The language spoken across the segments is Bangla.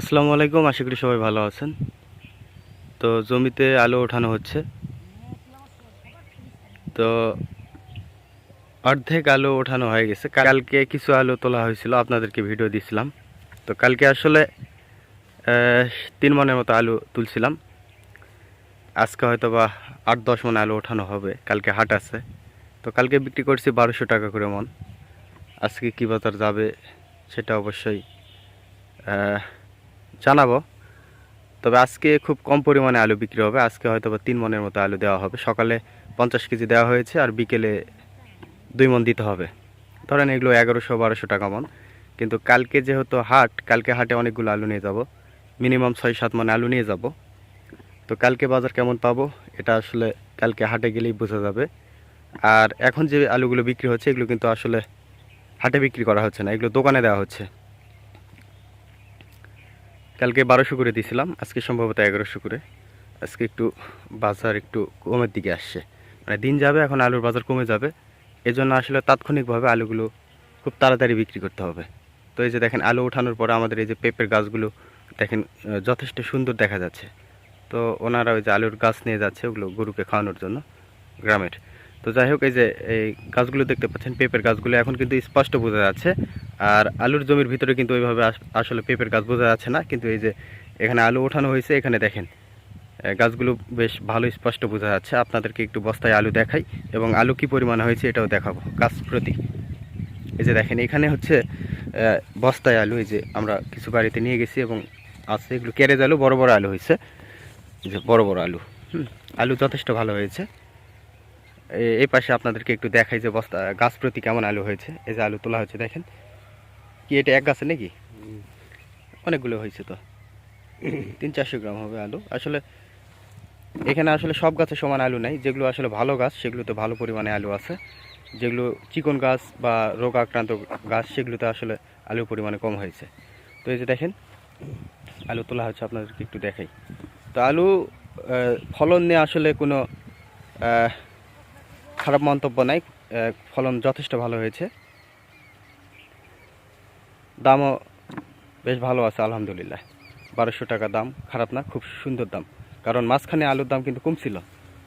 আসসালামু আলাইকুম, আশা করি সবাই ভালো আছেন। তো জমিতে আলু ওঠানো হচ্ছে। তো অর্ধেক আলু ওঠানো হয়ে গেছে। কালকে কিছু আলু তোলা হয়েছিল, আপনাদেরকে ভিডিও দিয়েছিলাম তো কালকে আসলে তিন মনের মতো আলু তুলছিলাম। আজকে হয়তো বা আট, দশ মন আলু ওঠানো হবে, কালকে হাট আছে। তো কালকে বিক্রি করছি বারোশো টাকা করে মন। আজকে কী বাজার যাবে, সেটা অবশ্যই জানাব। তবে আজকে খুব কম পরিমাণে আলু বিক্রি হবে। আজকে হয়তো বা তিন মনের মতো আলু দেওয়া হবে। সকালে পঞ্চাশ কেজি দেওয়া হয়েছে আর বিকেলে দুই মন দিতে হবে। ধরেন এগুলো এগারোশো, বারোশো টাকা মন। কিন্তু কালকে যেহেতু হাট, কালকে হাটে অনেকগুলো আলু নিয়ে যাব। মিনিমাম ছয়, সাত মন আলু নিয়ে যাব। তো কালকে বাজার কেমন পাবো? এটা আসলে কালকে হাটে গেলেই বোঝা যাবে। আর এখন যে আলুগুলো বিক্রি হচ্ছে, এগুলো কিন্তু আসলে হাটে বিক্রি করা হচ্ছে না। এগুলো দোকানে দেওয়া হচ্ছে। কালকে বারোশো করে দিয়েছিলাম, আজকে সম্ভবত এগারোশো করে। আজকে একটু বাজার একটু কমের দিকে আসছে। মানে দিন যাবে, এখন আলুর বাজার কমে যাবে। এজন্য আসলে তাৎক্ষণিকভাবে আলুগুলো খুব তাড়াতাড়ি বিক্রি করতে হবে। তো এই যে দেখেন, আলু ওঠানোর পরে আমাদের এই যে পেঁপের গাছগুলো, দেখেন যথেষ্ট সুন্দর দেখা যাচ্ছে। তো ওনারা ওই যে আলুর গাছ নিয়ে যাচ্ছে ওগুলো গরুকে খাওয়ানোর জন্য গ্রামের। তো যাই হোক এই যে এই গাছগুলো দেখতে পাচ্ছেন পেঁপের গাছগুলো এখন কিন্তু স্পষ্ট বোঝা যাচ্ছে। আর আলুর জমির ভিতরে কিন্তু ওইভাবে আসলে পেঁপের গাছ বোঝা যাচ্ছে না কিন্তু এই যে এখানে আলু ওঠানো হয়েছে এখানে দেখেন। গাছগুলো বেশ ভালো স্পষ্ট বোঝা যাচ্ছে। আপনাদেরকে একটু বস্তায় আলু দেখাই এবং আলু কি পরিমাণে হয়েছে এটাও দেখাবো গাছ প্রতি। এই যে দেখেন এখানে হচ্ছে বস্তায় আলু এই যে আমরা কিছু বাড়িতে নিয়ে গেছি এবং আছে এগুলো ক্যারেজ আলু বড় বড় আলু হয়েছে। যে বড় বড় আলু হুম, আলু যথেষ্ট ভালো হয়েছে। এই পাশে আপনাদেরকে একটু দেখাই যে বস্তা, গাছ প্রতি কেমন আলু হয়েছে? এই যে আলু তোলা হয়েছে, দেখেন। কি এটা এক গাছে নাকি? অনেকগুলো হয়েছে তো। তিন চারশো গ্রাম হবে আলু। আসলে এখানে আসলে সব গাছে সমান আলু নাই। যেগুলো আসলে ভালো গাছ, সেগুলোতে ভালো পরিমাণে আলু আছে। যেগুলো চিকন গাছ বা রোগ আক্রান্ত গাছ, সেগুলোতে আসলে আলুর পরিমাণে কম হয়েছে। তো এই যে দেখেন, আলু তোলা হচ্ছে আপনাদেরকে একটু দেখাই। তো আলু ফলন নিয়ে আসলে কোনো খারাপ মন্তব্য নাই ফলন যথেষ্ট ভালো হয়েছে। দামও বেশ ভালো আছে, আলহামদুলিল্লাহ। বারোশো টাকা দাম, খারাপ না, খুব সুন্দর দাম। কারণ মাঝখানে আলুর দাম কিন্তু কম ছিল।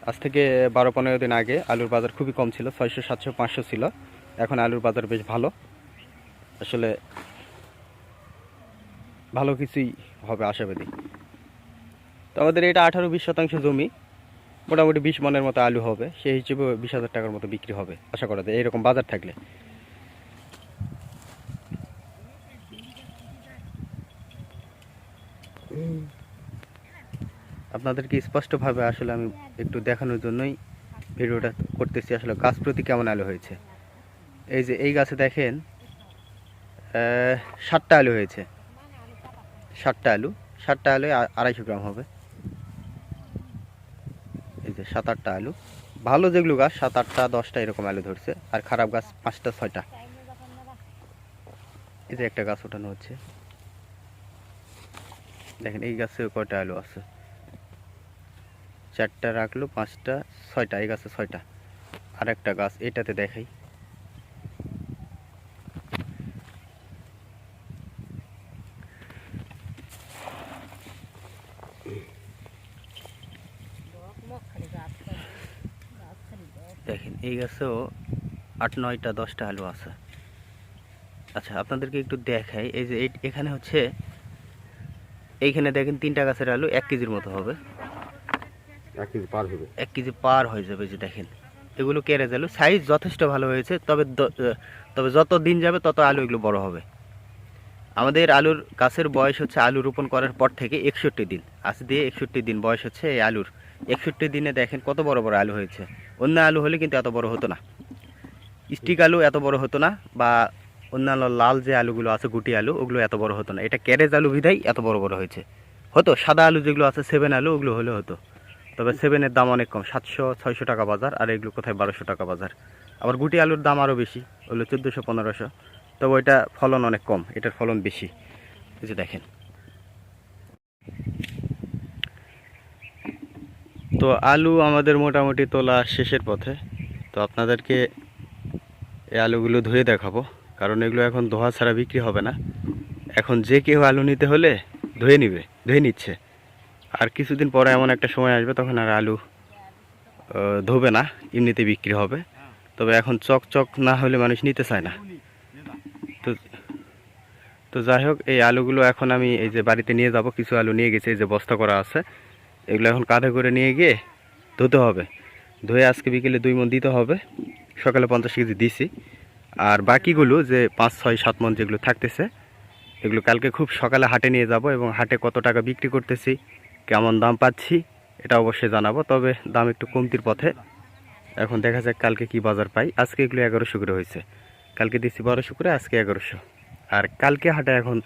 আজ থেকে বারো পনেরো দিন আগে আলুর বাজার খুবই কম ছিল, ছয়শো, সাতশো, পাঁচশো ছিল। এখন আলুর বাজার বেশ ভালো। আসলে ভালো কিছুই হবে আশাবাদী। তো আমাদের এটা আঠারো, বিশ শতাংশ জমি। মোটামুটি বিশ মনের মতো আলু হবে, সেই হিসেবে বিশ হাজার টাকার মতো বিক্রি হবে, আশা করা যায়। এরকম বাজার থাকলে। আপনাদেরকে স্পষ্টভাবে আসলে আমি একটু দেখানোর জন্যই ভিডিওটা করতেছি। আসলে গাছ প্রতি কেমন আলু হয়েছে? এই যে এই গাছে দেখেন ষাটটা আলু হয়েছে। ষাটটা আলু ষাটটা আলু আড়াইশো গ্রাম হবে। যে সাত আটটা আলু। ভালো যেগুলো গাছ সাত আটটা দশটা এরকম আলু ধরছে, আর খারাপ গাছ পাঁচটা, ছয়টা। এই যে একটা গাছ ওঠানো হচ্ছে। দেখেন, এই গাছে কয়টা আলু আছে? চারটা রাখল, পাঁচটা, ছয়টা, এই গাছে ছয়টা। আর একটা গাছ, এটাতে দেখাই। দেখেন এই গাছেও আট নয়টা দশটা আলু আছে। আচ্ছা আপনাদেরকে একটু দেখাই এই যে এখানে হচ্ছে এইখানে দেখেন তিনটা গাছের আলু এক কেজির মতো হবে। এক কেজি পার হবে। এক কেজি পার হয়ে যাবে যে দেখেন। এগুলো কেরেজ আলু সাইজ যথেষ্ট ভালো হয়েছে তবে তবে যত দিন যাবে তত আলু এগুলো বড় হবে। আমাদের আলুর গাছের বয়স হচ্ছে আলু রোপণ করার পর থেকে একষট্টি দিন। আজ দিয়ে একষট্টি দিন বয়স হচ্ছে এই আলুর। একষট্টি দিনে দেখেন কত বড় বড় আলু হয়েছে। অন্য আলু হলে কিন্তু এত বড় হতো না। স্টিক আলু এত বড় হতো না বা অন্যান্য লাল যে আলুগুলো আছে, গুটি আলু, ওগুলো এত বড় হতো না। এটা ক্যারেজ আলু বিধাই এত বড় বড় হয়েছে। হতো, সাদা আলু যেগুলো আছে, সেভেন আলু, ওগুলো হলে হতো। তবে সেভেনের দাম অনেক কম, সাতশো, ছয়শো টাকা বাজার, আর এগুলো কোথায় বারোশো টাকা বাজার। আবার গুটি আলুর দাম আরও বেশি ওগুলো চোদ্দোশো, পনেরোশো। তবে ওইটা ফলন অনেক কম, এটার ফলন বেশি। এই যে দেখেন। তো আলু আমাদের মোটামুটি তোলা শেষের পথে। তো আপনাদেরকে এই আলুগুলো ধুয়ে দেখাবো, কারণ এগুলো এখন ধোয়া ছাড়া বিক্রি হবে না। এখন যে কেউ আলু নিতে হলে ধুয়ে নিবে, ধুয়ে নিচ্ছে। আর কিছুদিন পরে এমন একটা সময় আসবে তখন আর আলু ধোবে না এমনিতে বিক্রি হবে। তবে এখন চক চক না হলে মানুষ নিতে চায় না। তো তো যাই হোক, এই আলুগুলো এখন আমি এই যে বাড়িতে নিয়ে যাব, কিছু আলু নিয়ে গেছি, এই যে বস্তা করা আছে। এগুলো এখন কাঁধে করে নিয়ে গিয়ে ধুতে হবে। ধুয়ে আজকে বিকেলে দুই মন দিতে হবে। সকালে পঞ্চাশ কেজি দিছি। আর বাকিগুলো যে পাঁচ, ছয়, সাত মন যেগুলো থাকতেছে, এগুলো কালকে খুব সকালে হাটে নিয়ে যাব এবং হাটে কত টাকা বিক্রি করতেছি, কেমন দাম পাচ্ছি, এটা অবশ্যই জানাব। তবে দাম একটু কমতির পথে, এখন দেখা যাক কালকে কি বাজার পাই। আজকে এগুলো এগারোশো করে হয়েছে। কালকে দিচ্ছি বারোশো করে, আজকে এগারোশো। আর কালকে হাটে এখন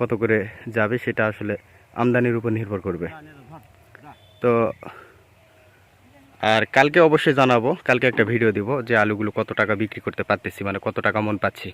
কত করে যাবে সেটা আসলে আমদানির উপর নির্ভর করবে। তো, আর কালকে অবশ্যই জানাব, কালকে একটা ভিডিও দিব যে আলুগুলো কত টাকা বিক্রি করতে পারতেছি মানে কত টাকা মন পাচ্ছি।